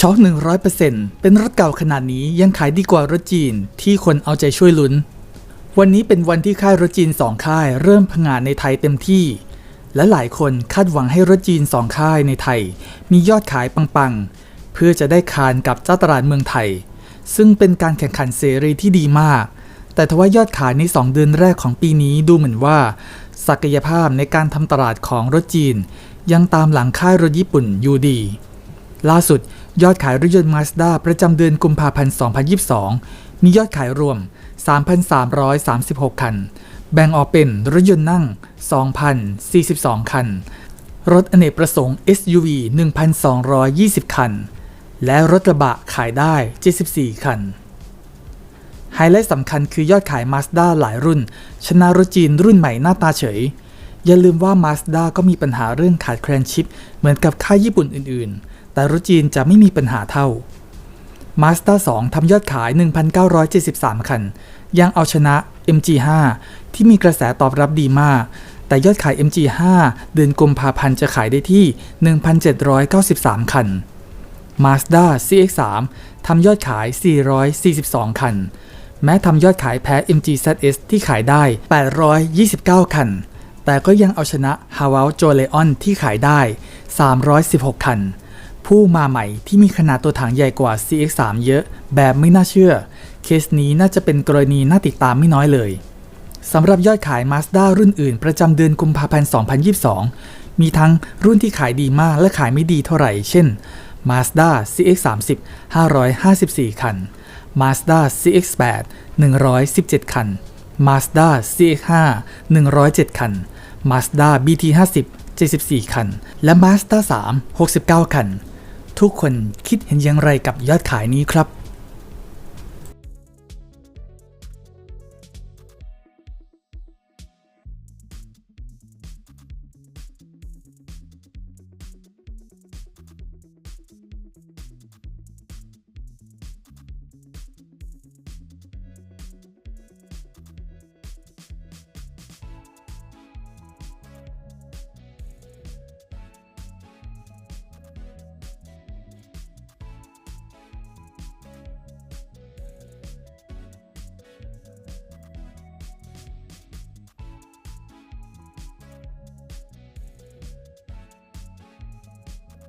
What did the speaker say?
ช็อก100%เป็นรถเก่าขนาดนี้ยังขายดีกว่ารถจีนที่คนเอาใจช่วยลุ้น วันนี้เป็นวันที่ค่ายรถจีน 2 ค่าย เริ่มผงานในไทยเต็มที่ และหลายคนคาดหวังให้รถจีน 2 ค่ายในไทย มียอดขายปังๆ เพื่อจะได้คานกับเจ้าตลาดเมืองไทย ซึ่งเป็นการแข่งขันเสรีที่ดีมาก แต่ทว่ายอดขายใน 2 เดือนแรกของปีนี้ดูเหมือนว่า ศักยภาพในการทำตลาดของรถจีน ยังตามหลังค่ายรถญี่ปุ่นอยู่ดี ล่าสุด ยอดขายรถยนต์ Mazda ประจำเดือนกุมภาพันธ์ 2022 มียอดขายรวม 3,336 คัน แบ่งออกเป็นรถยนต์นั่ง 2,042 คัน รถอเนกประสงค์ SUV 1,220 คัน และรถกระบะขายได้ 74 คัน ไฮไลท์สำคัญคือยอดขาย Mazda หลายรุ่น ชนะรถจีนรุ่นใหม่หน้าตาเฉย อย่าลืมว่า Mazda ก็มีปัญหาเรื่องขาดแคลนชิป เหมือนกับค่ายญี่ปุ่นอื่นๆ แต่รถจีนจะไม่มีปัญหาเท่า Mazda 2ทำยอดขาย 1,973 คัน ยังเอาชนะ MG5 ที่มีกระแสตอบรับดีมาก แต่ยอดขาย MG5 เดือนกุมภาพันธ์จะขายได้ที่ 1,793 คัน Mazda CX3 ทำยอดขาย 442 คัน แม้ทำยอดขายแพ้ MG ZS ที่ขายได้ 829 คัน แต่ก็ยังเอาชนะ h a w a l j o l e o n ที่ขายได้ 316 คัน ผู้มาใหม่ที่มีขนาดตัวถังใหญ่กว่า CX3 เยอะ แบบไม่น่าเชื่อ เคสนี้น่าจะเป็นกรณีน่าติดตามไม่น้อยเลยสำหรับยอดขาย Mazda รุ่นอื่น ประจำเดือนกุมภาพันธ์ 2022 มีทั้งรุ่นที่ขายดีมากและขายไม่ดีเท่าไหร่ เช่น Mazda CX-30 554 คัน Mazda CX-8 117 คัน Mazda CX-5 107 คัน Mazda BT-50 74 คัน และ Mazda 3 69 คัน ทุกคนคิดเห็นอย่างไรกับยอดขายนี้ครับ